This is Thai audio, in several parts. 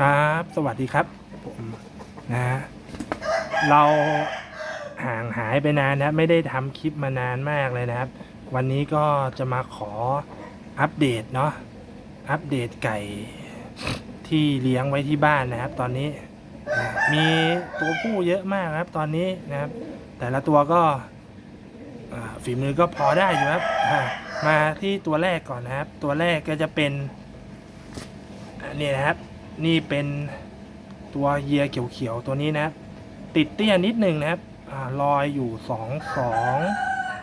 ครับ สวัสดีครับผมนะฮะเราห่างหายไปนานนะไม่ได้ทำคลิปมานานมากเลยนะครับ วันนี้ก็จะมาขออัปเดตเนาะอัปเดตไก่ที่เลี้ยงไว้ที่บ้านนะครับ ตอนนี้นะมีตัวผู้เยอะมากครับ ตอนนี้นะครับ แต่ละตัวก็ฝีมือก็พอได้อยู่ครับมาที่ตัวแรกก่อนนะครับ ตัวแรกก็จะเป็นนี่นะครับ นี่เป็นตัวเยียเขียวๆตัวนี้นะครับติดเตี้ยนิดหนึ่งนะครับอารอยอยู่สองสอง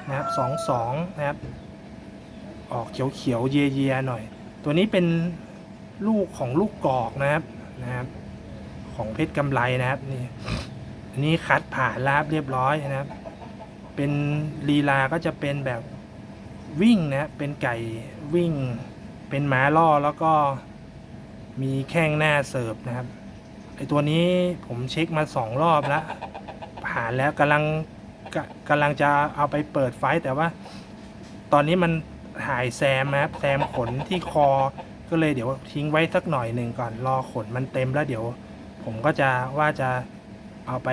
นะครับสองสองนะครับ ออกเขียวๆเยียเยียๆหน่อย ตัวนี้เป็นลูกของลูกกอกนะครับนะครับ ของเพชรกำไรนะครับนี่อันนี้คัดผ่านลาบเรียบร้อยนะครับ เป็นลีลาก็จะเป็นแบบวิ่งนะเป็นไก่วิ่ง เป็นม้าล่อแล้วก็ มีแข้งหน้าเสิร์ฟนะครับไอตัวนี้ผมเช็คมาสองรอบแล้วผ่านแล้วกำลังกกำลังจะเอาไปเปิดไฟแต่ว่า ตอนนี้มันหายแซมนะครับแซมขนที่คอ ก็เลยเดี๋ยวทิ้งไว้สักหน่อยหนึ่งก่อนรอขนมันเต็มแล้วเดี๋ยว ผมก็จะว่าจะเอาไป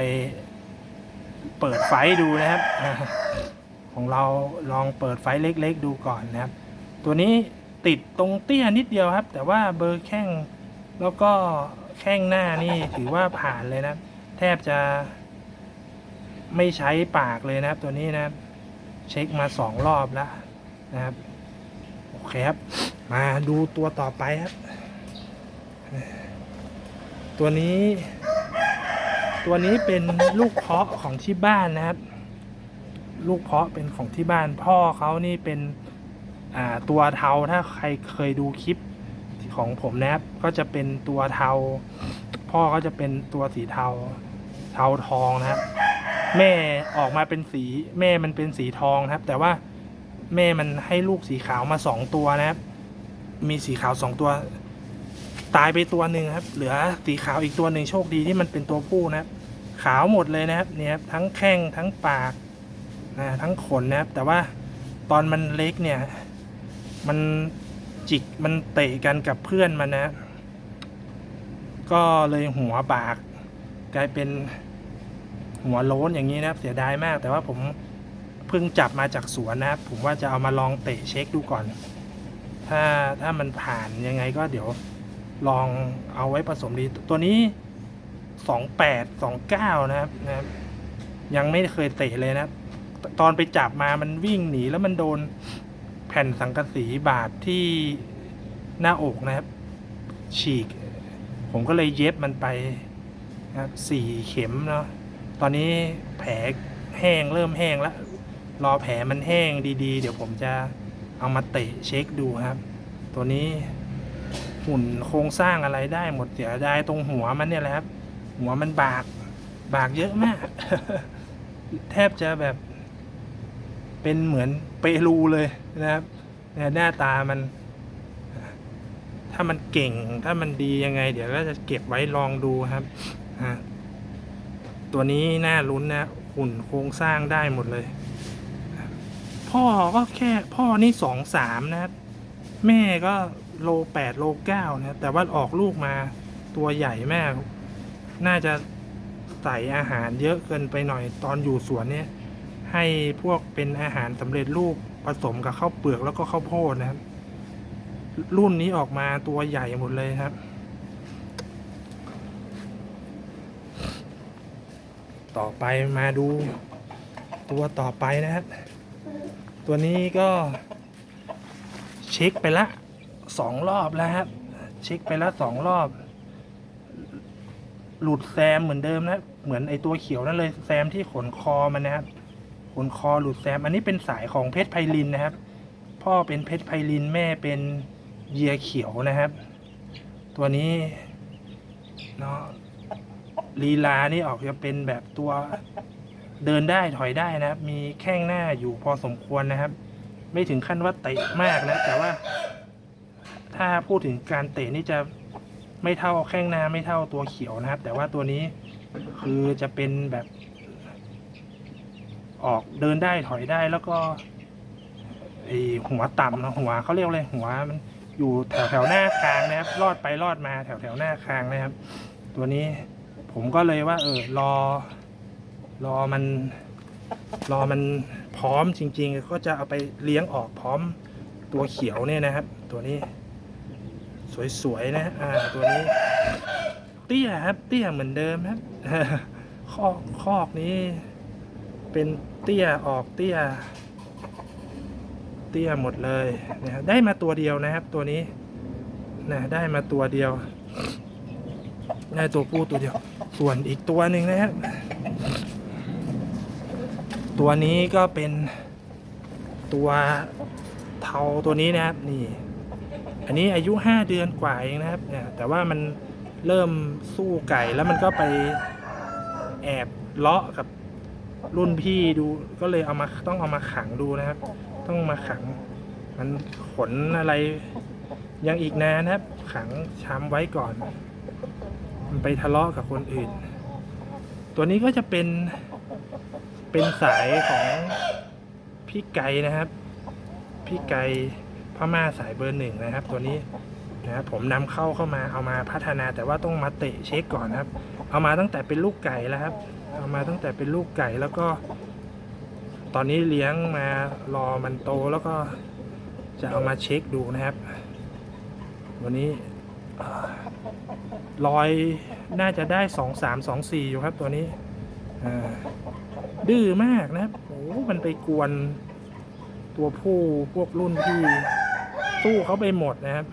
เปิดไฟดูนะครับ ของเราลองเปิดไฟเล็กๆดูก่อนนะครับ ตัวนี้ติดตรงเตี้ยนิดเดียวครับ แต่ว่าเบอร์แข้ง แล้วก็แข้งหน้านี่ถือว่าผ่านเลยนะ แทบจะ ไม่ใช้ปากเลยนะครับ ตัวนี้นะเช็คมาสองรอบแล้วนะครับ โอเคครับ มาดูตัวต่อไปครับ ตัวนี้ ตัวนี้เป็นลูกเพาะของที่บ้านนะครับ ลูกเพาะเป็นของที่บ้านพ่อเขานี่เป็นตัวเทาถ้าใครเคยดูคลิป ของผมนะครับ ก็จะเป็นตัวเทา พ่อก็จะเป็นตัวสีเทา เทาทองนะครับ แม่ออกมาเป็นสี แม่มันเป็นสีทองนะครับ แต่ว่าแม่มันให้ลูกสีขาวมาสองตัวนะครับ มีสีขาวสองตัว ตายไปตัวหนึ่งครับ เหลือสีขาวอีกตัวหนึ่งโชคดีที่มันเป็นตัวผู้นะครับ ขาวหมดเลยนะครับ เนี่ยครับทั้งแข้งทั้งปากนะทั้งขนนะครับ แต่ว่าตอนมันเล็กเนี่ย มัน จิกมันเตะกันกับเพื่อนมันนะ ก็เลยหัวบาก กลายเป็นหัวโล้นอย่างนี้นะครับ เสียดายมาก แต่ว่าผมเพิ่งจับมาจากสวนนะครับ ผมว่าจะเอามาลองเตะเช็คดูก่อน ถ้าถ้ามันผ่านยังไงก็เดี๋ยวลองเอาไว้ผสมดี ตัวนี้สองแปดสองเก้านะครับนะครับ ยังไม่เคยเตะเลยนะ ตอนไปจับมามันวิ่งหนีแล้วมันโดน ผ่นสังกะสีบาดที่หน้าอกนะครับ ฉีก ผมก็เลยเย็บมันไปนะครับสี่เข็มเนาะตอนนี้แผลแห้งเริ่มแห้งแล้ว รอแผลมันแห้งดีๆ เดี๋ยวผมจะเอามาเตะเช็คดูครับ ตัวนี้หุ่นโครงสร้างอะไรได้หมดเสียดายตรงหัวมันเนี่ยแหละครับ หัวมันบาก บากเยอะมาก แทบจะแบบ เป็นเหมือน เปรูเลยนะครับเนี่ยหน้าตามัน ถ้ามันเก่งถ้ามันดียังไง เดี๋ยวก็จะเก็บไว้ลองดูครับอะตัวนี้น่าลุ้นนะหุ่นโครงสร้างได้หมดเลย พ่อก็แค่พ่อนี่สองสามนะครับแม่ก็โลแปดโลเก้านะ แต่ว่าออกลูกมาตัวใหญ่มาก น่าจะใส่อาหารเยอะเกินไปหน่อยตอนอยู่สวนเนี่ย ให้พวกเป็นอาหารสำเร็จรูปผสมกับข้าวเปลือกแล้วก็ข้าวโพดนะครับ รุ่นนี้ออกมาตัวใหญ่หมดเลยครับ ต่อไปมาดู ตัวต่อไปนะครับ ตัวนี้ก็เช็คไปละสองรอบแล้วครับ เช็คไปละสองรอบ หลุดแซมเหมือนเดิมนะ เหมือนไอตัวเขียวนั่นเลยแซมที่ขนคอมันนะครับ ขนคอหลุดแซม อันนี้เป็นสายของเพชรไพลินนะครับ พ่อเป็นเพชรไพลินแม่เป็นเยียเขียวนะครับ ตัวนี้เนาะลีลานี่ออกจะเป็นแบบตัวเดินได้ถอยได้นะครับ มีแข้งหน้าอยู่พอสมควรนะครับ ไม่ถึงขั้นว่าเตะมากนะแต่ว่า ถ้าพูดถึงการเตะนี่จะไม่เท่าแข้งหน้าไม่เท่าตัวเขียวนะครับ แต่ว่าตัวนี้คือจะเป็นแบบ ออกเดินได้ถอยได้แล้วก็ไอหัวต่ำนะหัวเขาเรียกอะไรหัวมันอยู่แถวแถวหน้าคางนะครับ รอดไปรอดมาแถวแถวหน้าคางนะครับ ตัวนี้ผมก็เลยว่า เออรอ รอมัน รอมันพร้อมจริง ๆ ก็จะเอาไปเลี้ยงออกพร้อมตัวเขียวเนี่ยนะครับ ตัวนี้ สวยๆนะอ่าตัวนี้ เตี้ยครับ เตี้ยเหมือนเดิมครับคอกคอกนี้เป็น เตี้ยออกเตี้ย เตี้ยหมดเลยนะครับได้มาตัวเดียวนะครับตัวนี้นะได้มาตัวเดียว ได้ตัวผู้ตัวเดียว ส่วนอีกตัวหนึ่งนะครับตัวนี้ก็เป็นตัวเทาตัวนี้นะครับนี่ อันนี้อายุห้าเดือนกว่าเองนะครับเนี่ยแต่ว่ามันเริ่มสู้ไก่แล้วมันก็ไปแอบเลาะกับ รุ่นพี่ดูก็เลยเอามาต้องเอามาขังดูนะครับ ต้องมาขัง มันขนอะไรยังอีกนานนะครับ ขังช้ำไว้ก่อน มันไปทะเลาะกับคนอื่น ตัวนี้ก็จะเป็นเป็นสายของพี่ไก่นะครับ พี่ไก่พม่าสายเบอร์หนึ่งนะครับ ตัวนี้นะครับผมนำเข้าเข้ามาเอามาพัฒนาแต่ว่าต้องมาเตะเช็คก่อนครับ เอามาตั้งแต่เป็นลูกไก่แล้วครับ เอามาตั้งแต่เป็นลูกไก่แล้วก็ ตอนนี้เลี้ยงมารอมันโตแล้วก็จะเอามาเช็คดูนะครับ วันนี้อ่ารอยน่าจะได้สองสามสองสี่อยู่ครับตัวนี้ดื้อมากนะครับโอ้มันไปกวนตัวผู้พวกรุ่นที่สู้เขาไปหมดนะครับ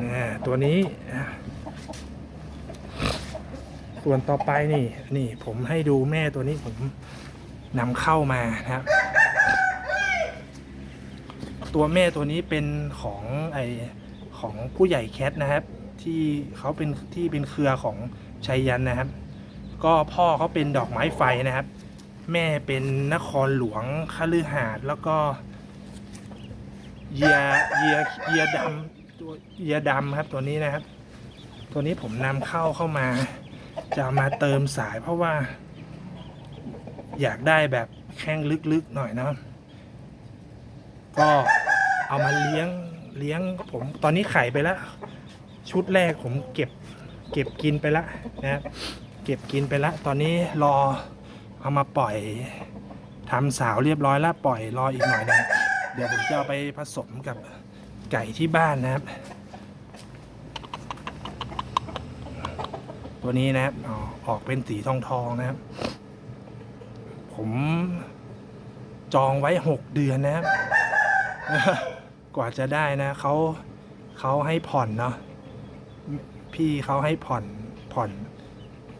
อ่าตัวนี้ ส่วนต่อไปนี่นี่ผมให้ดูแม่ตัวนี้ผมนำเข้ามานะครับ ตัวแม่ตัวนี้เป็นของไอของผู้ใหญ่แคทนะครับ ที่เขาเป็นที่เป็นเครือของชัยยันนะครับ ก็พ่อเขาเป็นดอกไม้ไฟนะครับ แม่เป็นนครหลวงคฤหาสน์แล้วก็เยียเยียเยียดำตัวเยียดำครับตัวนี้นะครับ ตัวนี้ผมนำเข้าเข้ามา จะมาเติมสายเพราะว่า อยากได้แบบแข้งลึกๆหน่อยนะก็เอามาเลี้ยงเลี้ยงผมตอนนี้ไข่ไปแล้ว ชุดแรกผมเก็บเก็บกินไปละนะเก็บกินไปละ ตอนนี้รอเอามาปล่อยทำสาวเรียบร้อยแล้วปล่อยรออีกหน่อยนึงเดี๋ยวผมจะเอาไปผสมกับไก่ที่บ้านนะครับ ตัวนี้นะครับออกเป็นสีทองทองๆนะครับ ผมจองไว้หกเดือนนะครับ กว่าจะได้นะเขาเขาให้ผ่อนเนาะพี่เขาให้ผ่อนผ่อน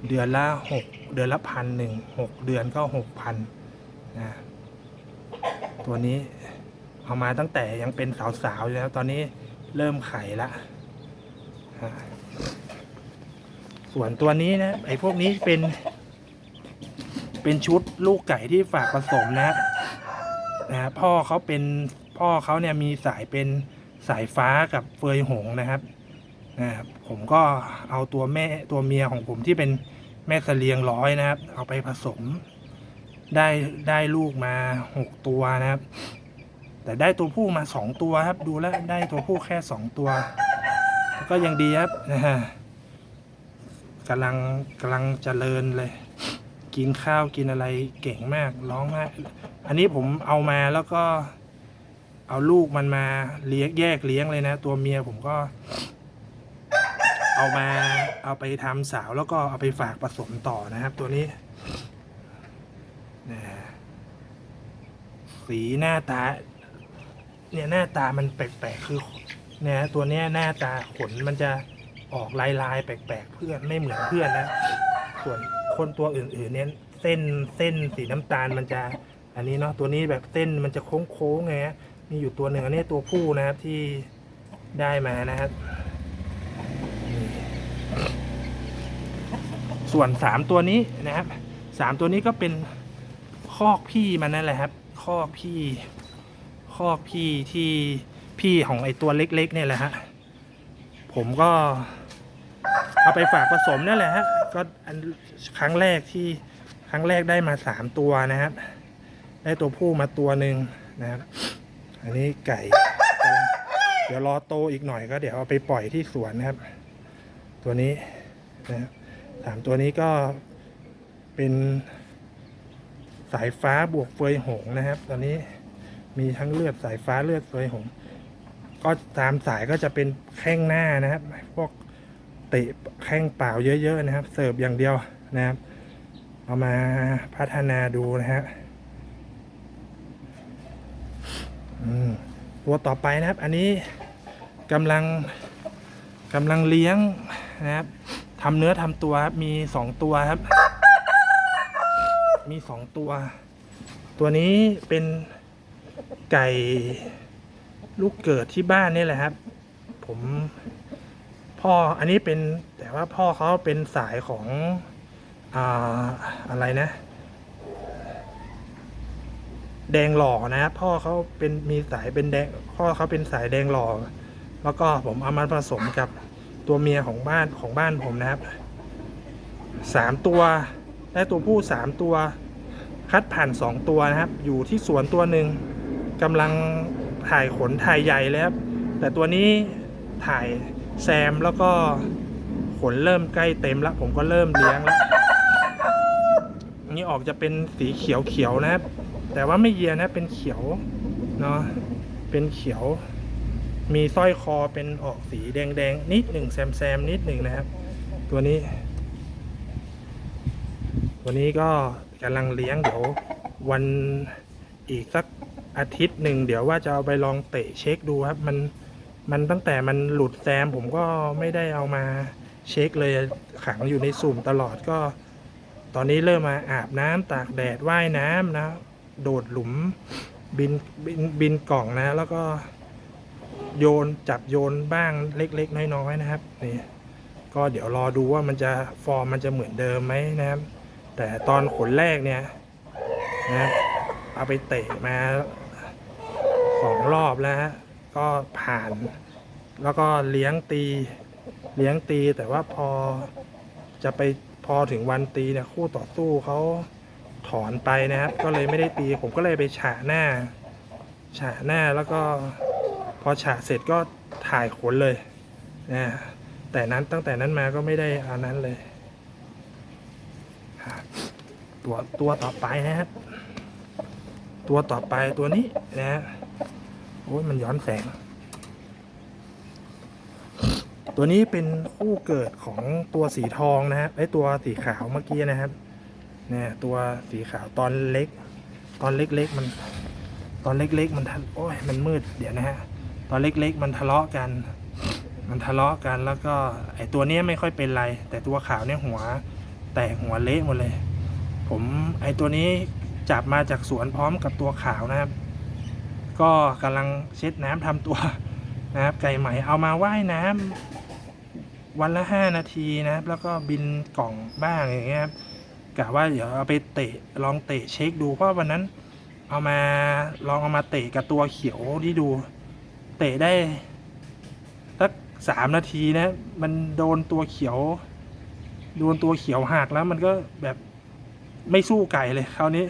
เดือนละหกเดือนละพันหนึ่งหกเดือนก็หกพันนะตัวนี้เอามาตั้งแต่ยังเป็นสาวๆอยู่แล้วตอนนี้เริ่มไข่ละ ส่วนตัวนี้นะไอ้พวกนี้เป็น เป็นชุดลูกไก่ที่ฝากผสมนะนะพ่อเขาเป็นพ่อเขาเนี่ยมีสายเป็นสายฟ้ากับเฟยหงนะครับนะผมก็เอาตัวแม่ตัวเมียของผมที่เป็นแม่เสลียงร้อยนะครับ เอาไปผสม ได้ได้ลูกมาหกตัวนะครับ แต่ได้ตัวผู้มาสองตัวครับ ดูแล้วได้ตัวผู้แค่สองตัว ก็ยังดีครับนะฮะ กำลังกำลังเจริญเลย กินข้าวกินอะไรเก่งมากร้องมากอันนี้ผมเอามาแล้วก็เอาลูกมันมาเลี้ยงแยกเลี้ยงเลยนะ ตัวเมียผมก็ เอามาเอาไปทำสาวแล้วก็เอาไปฝากผสมต่อนะครับ ตัวนี้นะสีหน้าตา เนี่ยหน้าตามันแปลกๆคือเนี่ยตัวเนี้ยหน้าตาขนมันจะ ออกลายลายแปลกๆเพื่อนไม่เหมือนเพื่อนนะ ส่วนคนตัวอื่นๆเนี่ยเส้นเส้นสีน้ำตาลมันจะ อันนี้เนาะตัวนี้แบบเส้นมันจะโค้งๆไงฮะมีอยู่ตัวหนึ่งอันนี้ตัวผู้นะครับที่ได้มานะครับ ส่วนสามตัวนี้นะครับสามตัวนี้ก็เป็นคอกพี่มันนั่นแหละครับคอกพี่คอกพี่ที่พี่ของไอตัวเล็ก ๆ เนี่ยแหละฮะผมก็ เอาไปฝากผสมนั่นแหละฮะก็อันครั้งแรกที่ครั้งแรกได้มาสามตัวนะครับ ได้ตัวผู้มาตัวหนึ่งนะครับ อันนี้ไก่ เดี๋ยวรอโตอีกหน่อยก็เดี๋ยวเอาไปปล่อยที่สวนนะครับ ตัวนี้นะครับสามตัวนี้ก็เป็นสายฟ้าบวกเฟยหงนะครับ ตอนนี้มีทั้งเลือดสายฟ้าเลือดเฟยหง ก็ตามสายก็จะเป็นแข้งหน้านะครับ พวก เตะแข้งเปล่าเยอะๆนะครับ เสิร์ฟอย่างเดียวนะครับ เอามาพัฒนาดูนะฮะตัวต่อไปนะครับ อันนี้กำลังกำลังเลี้ยงนะครับทำเนื้อทำตัวครับมีสองตัวครับ มีสองตัว ตัวนี้เป็นไก่ลูกเกิดที่บ้านนี่แหละครับ ผม พ่ออันนี้เป็นแต่ว่าพ่อเขาเป็นสายของอ่าอะไรนะ แดงหล่อนะครับพ่อเขาเป็นมีสายเป็นแดงพ่อเขาเป็นสายแดงหล่อ แล้วก็ผมเอามาผสมกับตัวเมียของบ้านของบ้านผมนะครับสามตัวได้ตัวผู้สามตัว คัดผ่านสองตัวนะครับ อยู่ที่สวนตัวหนึ่งกำลังถ่ายขนถ่ายใหญ่เลยครับแต่ตัวนี้ถ่าย แซมแล้วก็ขนเริ่มใกล้เต็มแล้วผมก็เริ่มเลี้ยงแล้วนนี้ออกจะเป็นสีเขียวเขียวๆนะครับ แต่ว่าไม่เยียนะเป็นเขียวเนาะเป็นเขียว มีสร้อยคอเป็นออกสีแดงแดงๆนิดหนึ่งแซมแซมนิดหนึ่งนะครับ ตัวนี้ ตัวนี้ก็กำลังเลี้ยงเดี๋ยววันอีกสักอาทิตย์หนึ่งเดี๋ยวว่าจะเอาไปลองเตะเช็คดูครับมัน มันตั้งแต่มันหลุดแซมผมก็ไม่ได้เอามาเช็คเลยขังอยู่ในสุ่มตลอดก็ ตอนนี้เริ่มมาอาบน้ำตากแดดว่ายน้ำนะ โดดหลุมบินบินบินกล่องนะ แล้วก็โยนจับโยนบ้างเล็ก ๆ น้อยๆนะครับนี่ก็เดี๋ยวรอดูว่ามันจะฟอร์มมันจะเหมือนเดิมไหมนะครับ แต่ตอนขนแรกเนี่ยนะเอาไปเตะมาสองรอบแล้วฮะ ก็ผ่าน แล้วก็เลี้ยงตี เลี้ยงตีแต่ว่าพอจะไปพอถึงวันตีเนี่ยคู่ต่อสู้เขาถอนไปนะครับ ก็เลยไม่ได้ตีผมก็เลยไปฉะหน้าฉะหน้าแล้วก็พอฉะเสร็จก็ถ่ายขนเลยนะแต่นั้นตั้งแต่นั้นมาก็ไม่ได้อันนั้นเลย ตัวตัวต่อไปนะครับ ตัวต่อไปตัวนี้นะฮะ โอ้ยมันย้อนแสง ตัวนี้เป็นคู่เกิดของตัวสีทองนะครับไอตัวสีขาวเมื่อกี้นะครับ เนี่ยตัวสีขาวตอนเล็ก ตอนเล็กๆมัน ตอนเล็กๆมันทะโอ้ยมันมืดเดี๋ยวนะฮะตอนเล็กๆมันทะเลาะกัน มันทะเลาะกันแล้วก็ไอตัวเนี้ยไม่ค่อยเป็นไร แต่ตัวขาวเนี่ยหัว แตกหัวเละหมดเลย ผมไอตัวนี้จับมาจากสวนพร้อมกับตัวขาวนะครับ ก็กำลังเช็ดน้ำทำตัวนะครับไก่ใหม่เอามาว่ายน้ำวันละห้านาทีนะครับ แล้วก็บินกล่องบ้างอย่างเงี้ยครับกะว่าเดี๋ยวเอาไปเตะลองเตะเช็คดูเพราะวันนั้นเอามาลองเอามาเตะกับตัวเขียวที่ดู เตะได้สักสามนาทีนะ มันโดนตัวเขียว โดนตัวเขียวหักแล้วมันก็แบบไม่สู้ไก่เลยคราวนี้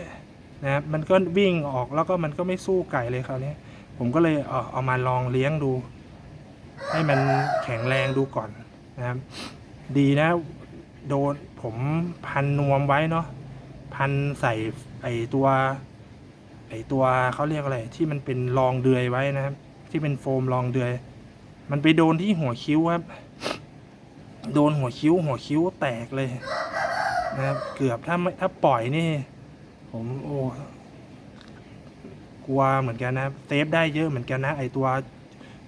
นะครับมันก็วิ่งออกแล้วก็มันก็ไม่สู้ไก่เลยคราวนี้ผมก็เลยเอาเอามาลองเลี้ยงดู ให้มันแข็งแรงดูก่อนนะครับ ดีนะ โดนผมพันนวมไว้เนาะพันใส่ไอตัวไอตัวเขาเรียกอะไรที่มันเป็นรองเดือยไว้นะครับ ที่เป็นโฟมรองเดือย มันไปโดนที่หัวคิ้วครับ โดนหัวคิ้ว หัวคิ้วแตกเลยนะครับ เกือบถ้าไม่ถ้าปล่อยนี่ ผมโอ้กลัวเหมือนกันนะเซฟได้เยอะเหมือนกันนะ ไอตัว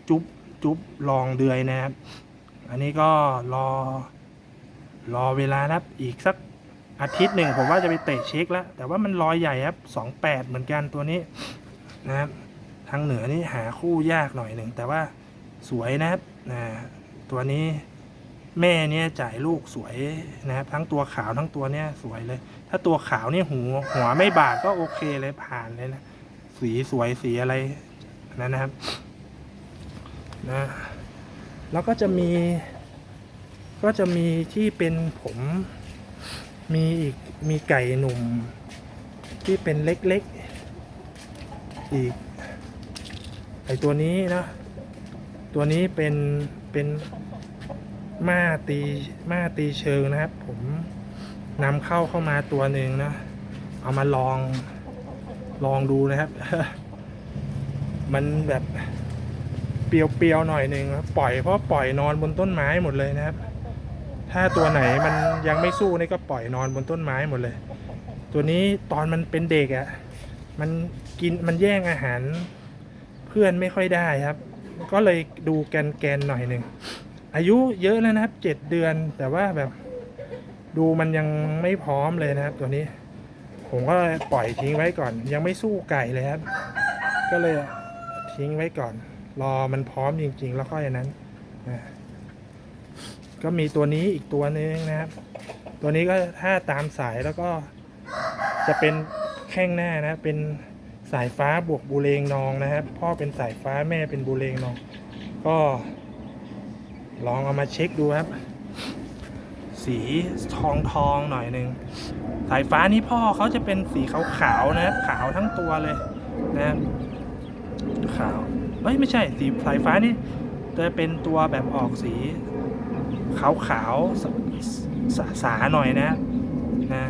จุ๊บจุ๊บรองเดือยนะครับ อันนี้ก็รอ รอเวลานะครับ อีกสักอาทิตย์หนึ่งผมว่าจะไปเตะเช็คแล้ว แต่ว่ามันรอยใหญ่ครับสองแปดเหมือนกันตัวนี้นะครับทางเหนือนี่หาคู่ยากหน่อยหนึ่ง แต่ว่าสวยนะครับนะตัวนี้แม่เนี่ยจ่ายลูกสวยนะครับ ทั้งตัวขาวทั้งตัวเนี่ยสวยเลย ถ้าตัวขาวนี่หัวหัวไม่บาดก็โอเคเลยผ่านเลยนะ สีสวยสีอะไรนั่นนะครับนะแล้วก็จะมี ก็จะมีที่เป็นผมมีอีกมีไก่หนุ่ม ที่เป็นเล็กๆอีกไอตัวนี้นะตัวนี้เป็นเป็นมาตีมาตีเชิงนะครับ ผม นำเข้าเข้ามาตัวหนึ่งนะ เอามาลองลองดูนะครับ มันแบบเปรียวๆหน่อยหนึ่งปล่อยเพราะปล่อยนอนบนต้นไม้หมดเลยนะครับ ถ้าตัวไหนมันยังไม่สู้นี่ก็ปล่อยนอนบนต้นไม้หมดเลย ตัวนี้ตอนมันเป็นเด็กอะ่ะ มันกินมันแย่งอาหารเพื่อนไม่ค่อยได้ครับ ก็เลยดูแกนแกนๆหน่อยหนึ่งอายุเยอะแล้วนะครับเจ็ดเดือนแต่ว่าแบบ ดูมันยังไม่พร้อมเลยนะครับ ตัวนี้ ผมก็ปล่อยทิ้งไว้ก่อน ยังไม่สู้ไก่เลยครับ ก็เลยทิ้งไว้ก่อน รอมันพร้อมจริง ๆ แล้วค่อยอันนั้นนะก็มีตัวนี้อีกตัวนึงนะครับ ตัวนี้ก็ถ้าตามสายแล้วก็จะเป็นแข้งหน้านะ เป็นสายฟ้าบวกบูเรงนองนะครับ พ่อเป็นสายฟ้าแม่เป็นบูเรงนอง ก็ลองเอามาเช็คดูครับ สีทองทองหน่อยหนึ่งสายฟ้านี่พ่อเขาจะเป็นสีขาวๆนะครับขาวทั้งตัวเลยนะครับขาวเอ้ยไม่ใช่สีสายฟ้านี่จะเป็นตัวแบบออกสีขาวขาวๆสสสาๆหน่อยนะนะ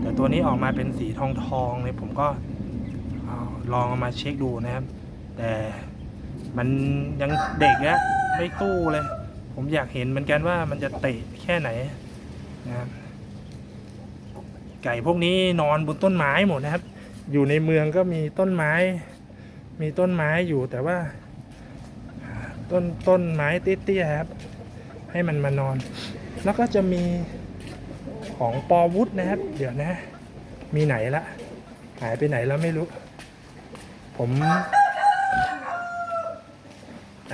แต่ตัวนี้ออกมาเป็นสีทองทองเลยผมก็ลองเอามาเช็คดูนะครับ แต่มันยังเด็กอะไม่ตู้เลย ผมอยากเห็นเหมือนกันว่ามันจะเตะแค่ไหนนะครับไก่พวกนี้นอนบนต้นไม้หมดนะครับ อยู่ในเมืองก็มีต้นไม้ มีต้นไม้อยู่แต่ว่า ต้นต้นไม้เตี้ยๆครับ ให้มันมานอน แล้วก็จะมีของปอวุฒนะครับ เดี๋ยวนะ มีไหนละหายไปไหนแล้วไม่รู้ ผม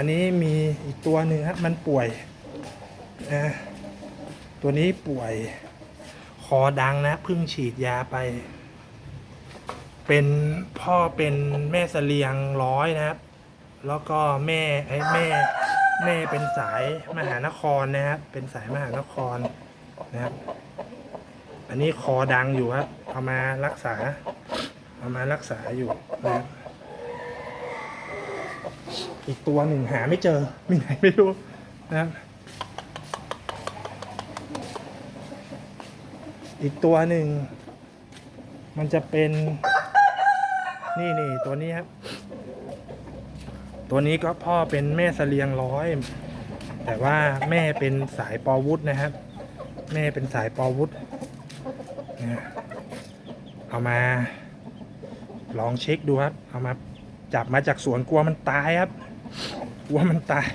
อันนี้มีอีกตัวหนึ่งครับมันป่วยนะตัวนี้ป่วยคอดังนะเพิ่งฉีดยาไป เป็นพ่อเป็นแม่เสลียงร้อยนะครับ แล้วก็แม่ไอ้แม่แม่เป็นสายมหานครนะครับ เป็นสายมหานครนะครับ อันนี้คอดังอยู่ครับ เอามารักษา เอามารักษาอยู่นะครับ อีกตัวหนึ่งหาไม่เจอมีไหนไม่รู้นะครับอีกตัวหนึ่ง มันจะเป็นนี่นี่ตัวนี้ครับ ตัวนี้ก็พ่อเป็นแม่เสลียงร้อย แต่ว่าแม่เป็นสายปอวุฒนะครับ แม่เป็นสายปอวุฒนะเอามา ลองเช็คดูครับ เอามาจับมาจากสวนกลัวมันตายครับ กลัวมันตาย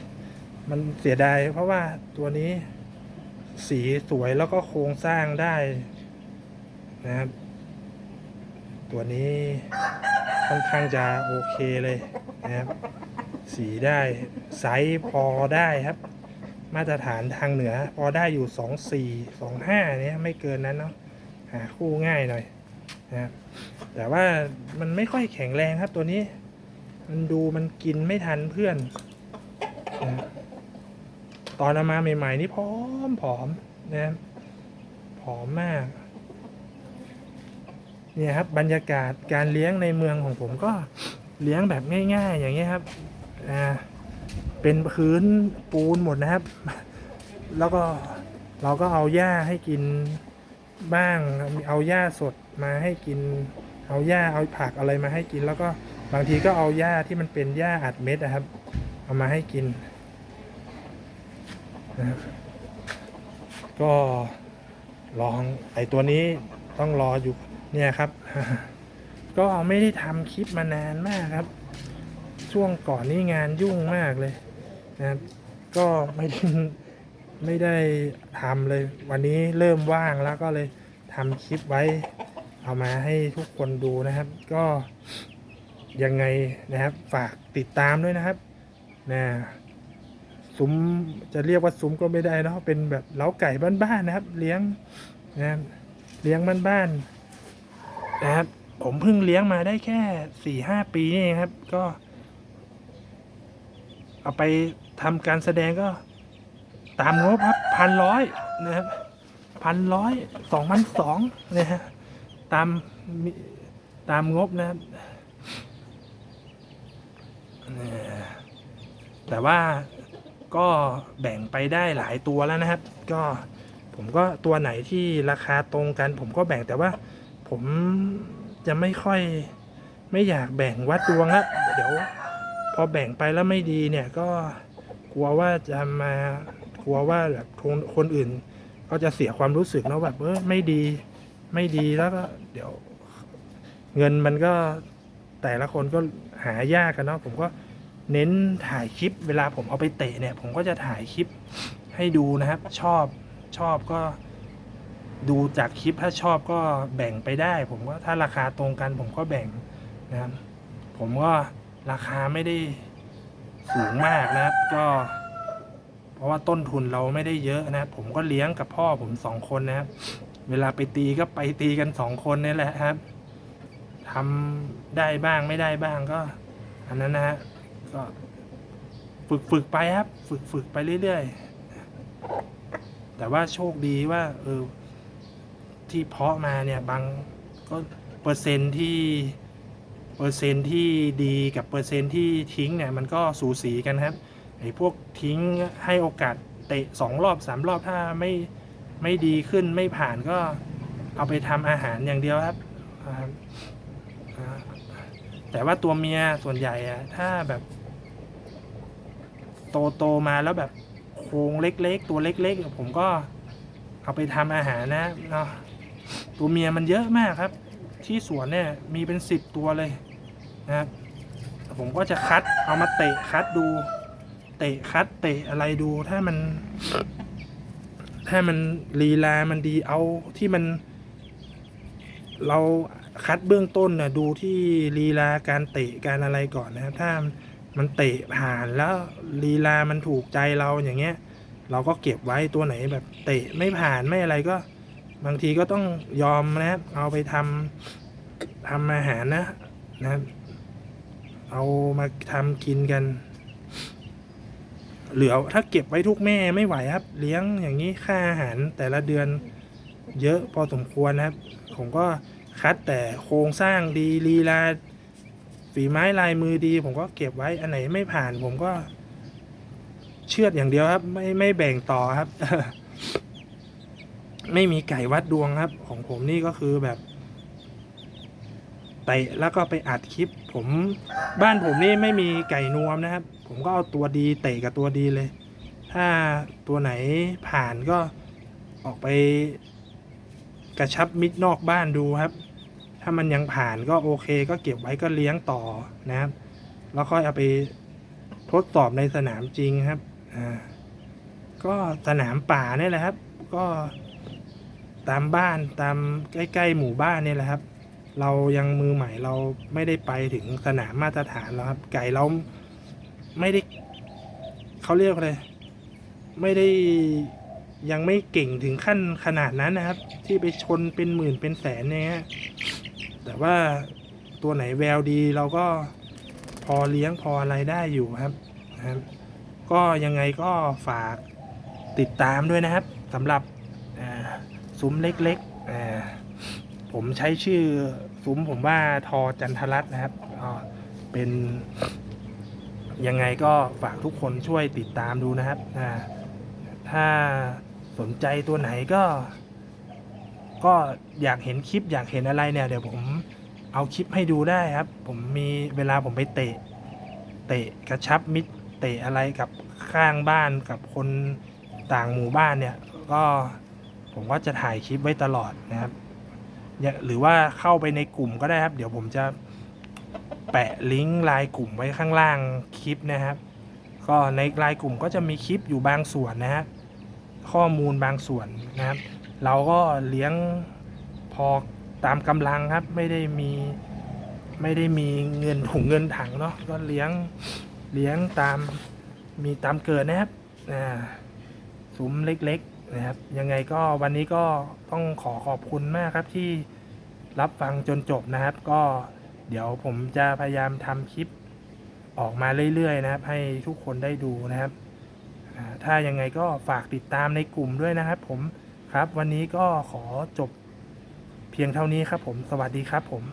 มันเสียดายเพราะว่าตัวนี้สีสวยแล้วก็โครงสร้างได้นะครับ ตัวนี้ค่อนข้างจะโอเคเลยนะครับ สีได้ไซส์พอได้ครับ มาตรฐานทางเหนือ พอได้อยู่สองสี่สองห้าเนี่ยไม่เกินนั้นเนาะหาคู่ง่ายหน่อยนะครับแต่ว่ามันไม่ค่อยแข็งแรงครับตัวนี้ มันดูมันกินไม่ทันเพื่อนนะตอนเอามาใหม่ ๆ นี่ผอมผอมนะครับผอมมาก เนี่ยครับบรรยากาศการเลี้ยงในเมืองของผมก็เลี้ยงแบบง่าย ๆ อย่างเงี้ยครับอ่าเป็นพื้นปูนหมดนะครับ แล้วก็เราก็เอาหญ้าให้กินบ้าง เอาหญ้าสดมาให้กิน เอาหญ้าเอาผักอะไรมาให้กินแล้วก็ บางทีก็เอาหญ้าที่มันเป็นหญ้าอัดเม็ดนะครับ เอามาให้กินนะครับก็ลองไอตัวนี้ต้องรออยู่เนี่ยครับ ก็ไม่ได้ทำคลิปมานานมากครับ ช่วงก่อนนี่งานยุ่งมากเลยนะครับ ก็ไม่ได้ไม่ได้ทำเลย วันนี้เริ่มว่างแล้วก็เลยทำคลิปไว้ เอามาให้ทุกคนดูนะครับ ก็ ยังไงนะครับ ฝากติดตามด้วยนะครับนะซุ้มจะเรียกว่าซุ้มก็ไม่ได้เนาะเป็นแบบเล้าไก่บ้านๆนะครับ เลี้ยงนะเลี้ยงบ้านๆนะครับผมเพิ่งเลี้ยงมาได้แค่สี่ห้าปีนี่เองครับ ก็ เอาไปทำการแสดงก็ตามงบครับพันร้อยนะครับพันร้อยสองพันสองนะฮะตามมิตามงบนะครับเนี่ย แต่ว่าก็แบ่งไปได้หลายตัวแล้วนะครับ ก็ผมก็ตัวไหนที่ราคาตรงกัน ผมก็แบ่งแต่ว่า ผมจะไม่ค่อยไม่อยากแบ่งวัดดวงละเดี๋ยว พอแบ่งไปแล้วไม่ดีเนี่ยก็กลัวว่าจะมากลัวว่าแบบคนอื่น ก็จะเสียความรู้สึกเนอะแบบเออไม่ดีไม่ดีแล้วก็เดี๋ยว เงินมันก็แต่ละคนก็หายากกันเนาะผมก็ เน้นถ่ายคลิปเวลาผมเอาไปเตะเนี่ย ผมก็จะถ่ายคลิปให้ดูนะครับ ชอบชอบก็ดูจากคลิปถ้าชอบก็แบ่งไปได้ ผมก็ถ้าราคาตรงกัน ผมก็แบ่งนะครับ ผมก็ราคาไม่ได้สูงมากนะครับ ก็ เพราะว่าต้นทุนเราไม่ได้เยอะนะครับ ผมก็เลี้ยงกับพ่อผมสองคนนะครับ เวลาไปตีก็ไปตีกันสองคนนี่แหละครับทำได้บ้างไม่ได้บ้างก็ อันนั้นนะฮะ ก็ ฝึกฝึกไปครับ ฝึกฝึกไปเรื่อยๆ แต่ว่าโชคดีว่า เออ ที่เพาะมาเนี่ยบางก็เปอร์เซ็นที่เปอร์เซ็นที่ดีกับเปอร์เซ็นที่ทิ้งเนี่ยมันก็สูสีกันครับไอ้พวกทิ้งให้โอกาสเตะสองรอบสามรอบถ้าไม่ไม่ดีขึ้นไม่ผ่านก็เอาไปทำอาหารอย่างเดียวครับ แต่ว่าตัวเมียส่วนใหญ่อะถ้าแบบ โตโตๆมาแล้วแบบโครงเล็กๆ ตัวเล็กๆผมก็เอาไปทำอาหารนะเนาะตัวเมียมันเยอะมากครับ ที่สวนเนี่ยมีเป็นสิบตัวเลยนะครับผมก็จะคัดเอามาเตะคัดดู เตะคัดเตะอะไรดูถ้ามัน ถ้ามันลีลามันดีเอาที่มัน เราคัดเบื้องต้นนะดูที่ลีลาการเตะการอะไรก่อนนะครับถ้า มันเตะผ่านแล้วลีลามันถูกใจเราอย่างเงี้ย เราก็เก็บไว้ตัวไหนแบบเตะไม่ผ่านไม่อะไรก็ บางทีก็ต้องยอมนะเอาไปทำทำอาหารนะนะเอามาทำกินกัน เหลือถ้าเก็บไว้ทุกแม่ไม่ไหวครับ เลี้ยงอย่างนี้ค่าอาหารแต่ละเดือนเยอะพอสมควรนะครับ ผมก็คัดแต่โครงสร้างดีลีลา ฝีไม้ลายมือดี ผมก็เก็บไว้อันไหนไม่ผ่าน ผมก็ เชือดอย่างเดียวครับ ไม่ไม่แบ่งต่อครับ ไม่มีไก่วัดดวงครับ ของผมนี่ก็คือแบบเตะแล้วก็ไปอัดคลิป ผมบ้านผมนี่ไม่มีไก่นวมนะครับ ผมก็เอาตัวดีเตะกับตัวดีเลย ถ้าตัวไหนผ่านก็ออกไปกระชับมิดนอกบ้านดูครับ ถ้ามันยังผ่านก็โอเค ก็เก็บไว้ก็เลี้ยงต่อนะครับ แล้วค่อยเอาไปทดสอบในสนามจริงครับ อ่า ก็สนามป่าเนี่ยแหละครับ ก็ตามบ้านตามใกล้ๆหมู่บ้านเนี่ยแหละครับ เรายังมือใหม่เราไม่ได้ไปถึงสนามมาตรฐานแล้วครับ ไก่เราไม่ได้เขาเรียกอะไรไม่ได้ยังไม่เก่งถึงขั้นขนาดนั้นนะครับ ที่ไปชนเป็นหมื่นเป็นแสนเนี่ย แต่ว่าตัวไหนแววดีเราก็พอเลี้ยงพออะไรได้อยู่ครับนะครับ ก็ยังไงก็ฝากติดตามด้วยนะครับสำหรับซุ้มเล็กๆ ผมใช้ชื่อซุ้มผมว่าทอจันทรัตน์นะครับก็เป็นยังไงก็ฝากทุกคนช่วยติดตามดูนะครับ ถ้าสนใจตัวไหนก็ ก็อยากเห็นคลิปอยากเห็นอะไรเนี่ยเดี๋ยวผมเอาคลิปให้ดูได้ครับ ผมมีเวลาผมไปเตะ เตะกระชับมิตรเตะอะไรกับข้างบ้านกับคนต่างหมู่บ้านเนี่ย ก็ผมก็จะถ่ายคลิปไว้ตลอดนะครับหรือว่าเข้าไปในกลุ่มก็ได้ครับ เดี๋ยวผมจะแปะลิงก์ไลน์กลุ่มไว้ข้างล่างคลิปนะครับ ก็ในไลน์กลุ่มก็จะมีคลิปอยู่บางส่วนนะครับข้อมูลบางส่วนนะครับ เราก็เลี้ยงพอตามกำลังครับ ไม่ได้มีไม่ได้มีเงินถุงเงินถังเนาะก็เลี้ยงเลี้ยงตามมีตามเกิดนะครับอ่าซุ้มเล็กๆนะครับ ยังไงก็วันนี้ก็ต้องขอขอบคุณมากครับที่รับฟังจนจบนะครับ ก็เดี๋ยวผมจะพยายามทำคลิปออกมาเรื่อยๆนะครับ ให้ทุกคนได้ดูนะครับ ถ้ายังไงก็ฝากติดตามในกลุ่มด้วยนะครับ ผม ครับ วันนี้ก็ขอจบเพียงเท่านี้ครับผม สวัสดีครับผม